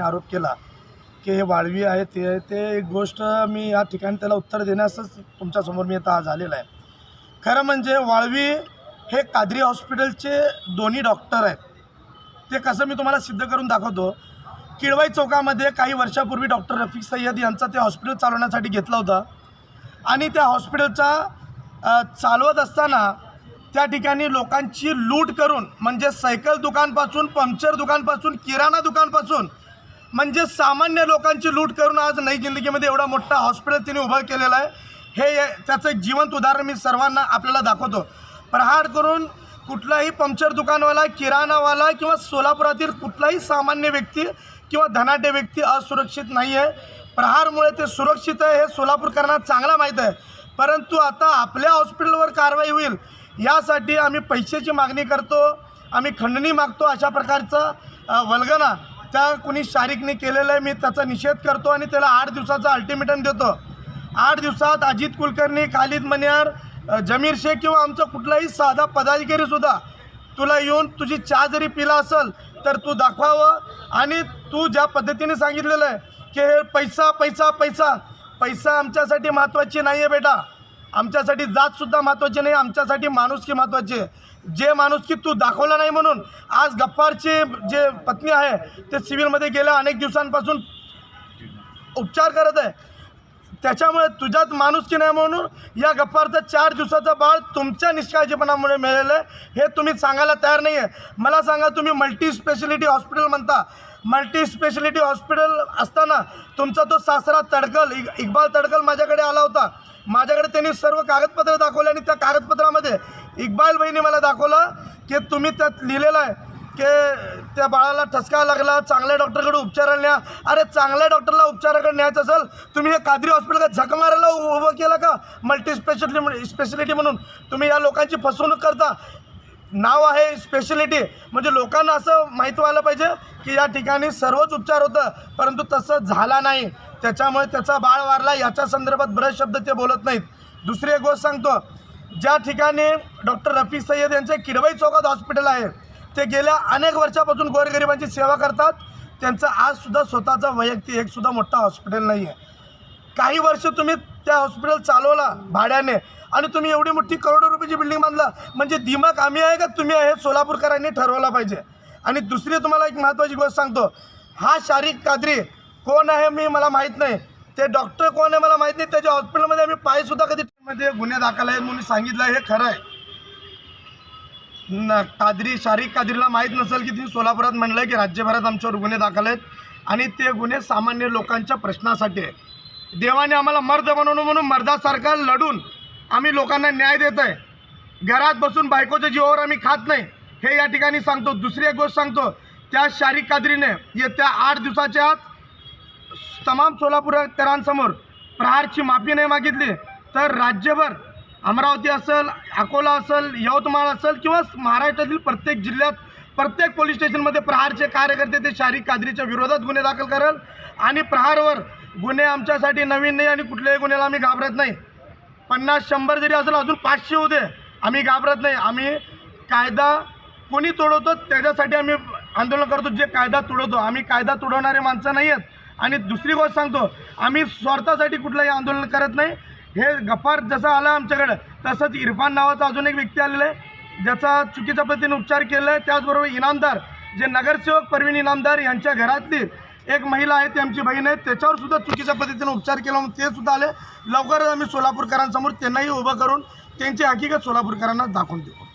आरोप केला की हे वाळवी आहे ते ते एक गोष्ट मी या ठिकाणी त्याला उत्तर देण्यासच तुमच्यासमोर मी आता झालेलं आहे. खरं म्हणजे वाळवी हे कादरी हॉस्पिटलचे दोन्ही डॉक्टर आहेत. ते कसं मी तुम्हाला सिद्ध करून दाखवतो किळवाई चौकामध्ये काही वर्षापूर्वी डॉक्टर रफिक सय्यद यांचा ते हॉस्पिटल चालवण्यासाठी घेतलं होतं. आणि त्या हॉस्पिटलचा चालवत असताना त्या ठिकाणी लोकांची लूट करून म्हणजे सायकल दुकानपासून पंक्चर दुकानपासून किराणा दुकानपासून म्हणजे सामान्य लोकांची लूट करून आज नई जिंदगीमध्ये एवढा मोठा हॉस्पिटल तिने उभं केलेलं आहे. हे ये- त्याचं एक जिवंत उदाहरण मी सर्वांना आपल्याला दाखवतो. प्रहार करून कुठलाही पंक्चर दुकानवाला किराणावाला किंवा सोलापुरातील कुठलाही सामान्य व्यक्ती किंवा धनाढ्य व्यक्ती असुरक्षित नाही आहे प्रहारमुळे ते सुरक्षित आहे हे सोलापूरकरांना चांगला माहीत आहे. परंतु आता आपल्या हॉस्पिटलवर कारवाई होईल यासाठी आम्ही पैशाची मागणी करतो आम्ही खंडणी मागतो अशा प्रकारचा वल्गना. त्या कुणी शारिकने केलेलं आहे मी त्याचा निषेध करतो आणि त्याला आठ दिवसाचा अल्टिमेटम देतो. आठ दिवसात अजित कुलकर्णी खालिद मनियार जमीर शेख किंवा आमचा कुठलाही साधा पदाधिकारीसुद्धा तुला येऊन तुझी चहा जरी पिला असेल तर तू दाखवावं. आणि तू ज्या पद्धतीने सांगितलेलं आहे की हे पैसा पैसा पैसा पैसा आमच्यासाठी महत्त्वाची नाही आहे बेटा. आमच्यासाठी जातसुद्धा महत्त्वाची नाही आमच्यासाठी माणुसकी महत्त्वाची आहे. जे माणुसकी तू दाखवला नाही म्हणून आज गप्पारची जे पत्नी आहे ते सिव्हिलमध्ये गेल्या अनेक दिवसांपासून उपचार करत आहे. त्याच्यामुळे तुझ्यात माणुसकी नाही म्हणून या गप्पारचं चार दिवसाचं बाळ तुमच्या निष्काळजीपणामुळे मिळेलं आहे. हे तुम्ही सांगायला तयार नाही आहे मला सांगा तुम्ही मल्टी स्पेशलिटी हॉस्पिटल म्हणता. मल्टी स्पेशलिटी हॉस्पिटल असताना तुमचा तो सासरा तडकल इक इक्बाल तडकल माझ्याकडे आला होता. माझ्याकडे त्यांनी सर्व कागदपत्र दाखवले आणि त्या कागदपत्रामध्ये इक्बाल बहिणी मला दाखवलं की तुम्ही त्यात लिहिलेलं आहे. की त्या बाळाला ठसका लागला चांगल्या डॉक्टरकडे उपचाराला न्या अरे चांगल्या डॉक्टरला उपचाराकडे न्यायचं असेल तुम्ही हे कादरी हॉस्पिटल का झक मारायला उभं केलं का? मल्टी स्पेशलिटी स्पेशलिटी म्हणून. तुम्ही या लोकांची फसवणूक करता. नाव आहे स्पेशलिटी म्हणजे लोकांना असं माहीत व्हायला पाहिजे की या ठिकाणी सर्वच उपचार होतं परंतु तसं झाला नाही. त्याच्यामुळे त्याचा बाळ वारला याच्या संदर्भात बरेच शब्द ते बोलत नाहीत. दुसरी एक गोष्ट सांगतो. ज्या ठिकाणी डॉक्टर रफी सय्यद यांचे किडवाई चौकात हॉस्पिटल आहे ते गेल्या अनेक वर्षापासून गोरगरिबांची सेवा करतात. त्यांचं आजसुद्धा स्वतःचा वैयक्तिक एकसुद्धा मोठा हॉस्पिटल नाही आहे काही वर्ष तुम्ही त्या हॉस्पिटल चालवला भाड्याने आणि तुम्ही एवढी मोठी करोडो रुपयाची बिल्डिंग बांधला म्हणजे दिमाग आम्ही आहे का? तुम्ही आहे सोलापूरकरांनी ठरवला पाहिजे. आणि दुसरी तुम्हाला एक महत्त्वाची गोष्ट सांगतो. हा शारीरिक कादरी कोण आहे मी मला माहीत नाही. ते डॉक्टर कोण आहे मला माहीत नाही. त्याच्या हॉस्पिटलमध्ये आम्ही पायसुद्धा कधी मध्ये गुन्हे दाखल आहेत म्हणून सांगितलं हे खरं आहे. न कादरी शारिक कादरीला माहीत नसेल की तिने सोलापुरात म्हणलं की राज्यभरात आमच्यावर गुन्हे दाखल आहेत आणि ते गुन्हे सामान्य लोकांच्या प्रश्नासाठी आहे देवाने आम्हाला मर्द बनवणं म्हणून मर्दासारखा लढून आम्ही लोकांना न्याय देत आहे. घरात बसून बायकोच्या जीवावर आम्ही खात नाही. हे या ठिकाणी सांगतो. दुसरी एक गोष्ट सांगतो. त्या शारिक कादरीने येत्या आठ दिवसाच्या आत तमाम सोलापूरकरांसमोर प्रहारची माफी नाही मागितली. तर राज्यभर अमरावती असेल अकोला असेल यवतमाळ असेल किंवा महाराष्ट्रातील प्रत्येक जिल्ह्यात प्रत्येक पोलीस स्टेशनमध्ये प्रहारचे कार्यकर्ते ते शारीरिक कादरीच्या विरोधात गुन्हे दाखल कराल आणि प्रहारवर गुन्हे आमच्यासाठी नवीन नाही आणि कुठल्याही गुन्ह्याला आम्ही घाबरत नाही. पन्नास शंभर जरी असेल अजून पाचशे होते आम्ही घाबरत नाही. आम्ही कायदा कोणी तोडवतो त्याच्यासाठी आम्ही आंदोलन करतो. जे कायदा तोडवतो आम्ही कायदा तोडवणारे माणसं नाही आहेत. आणि दुसरी गोष्ट सांगतो आम्ही स्वार्थासाठी कुठलंही आंदोलन करत नाही. हे गफार जसं आला आमच्याकडं तसंच इरफान नावाचा अजून एक व्यक्ती आलेला आहे ज्याचा चुकीच्या पद्धतीने उपचार केला आहे. त्याचबरोबर इनामदार जे नगरसेवक परवीन इनामदार यांच्या घरातली एक महिला आहे ती आमची बहीण आहे. त्याच्यावर सुद्धा चुकीच्या पद्धतीने उपचार केला म्हणून ते सुद्धा आले. लवकरच आम्ही सोलापूरकरांसमोर त्यांनाही उभं करून त्यांची हकीकत सोलापूरकरांना दाखवून देऊ.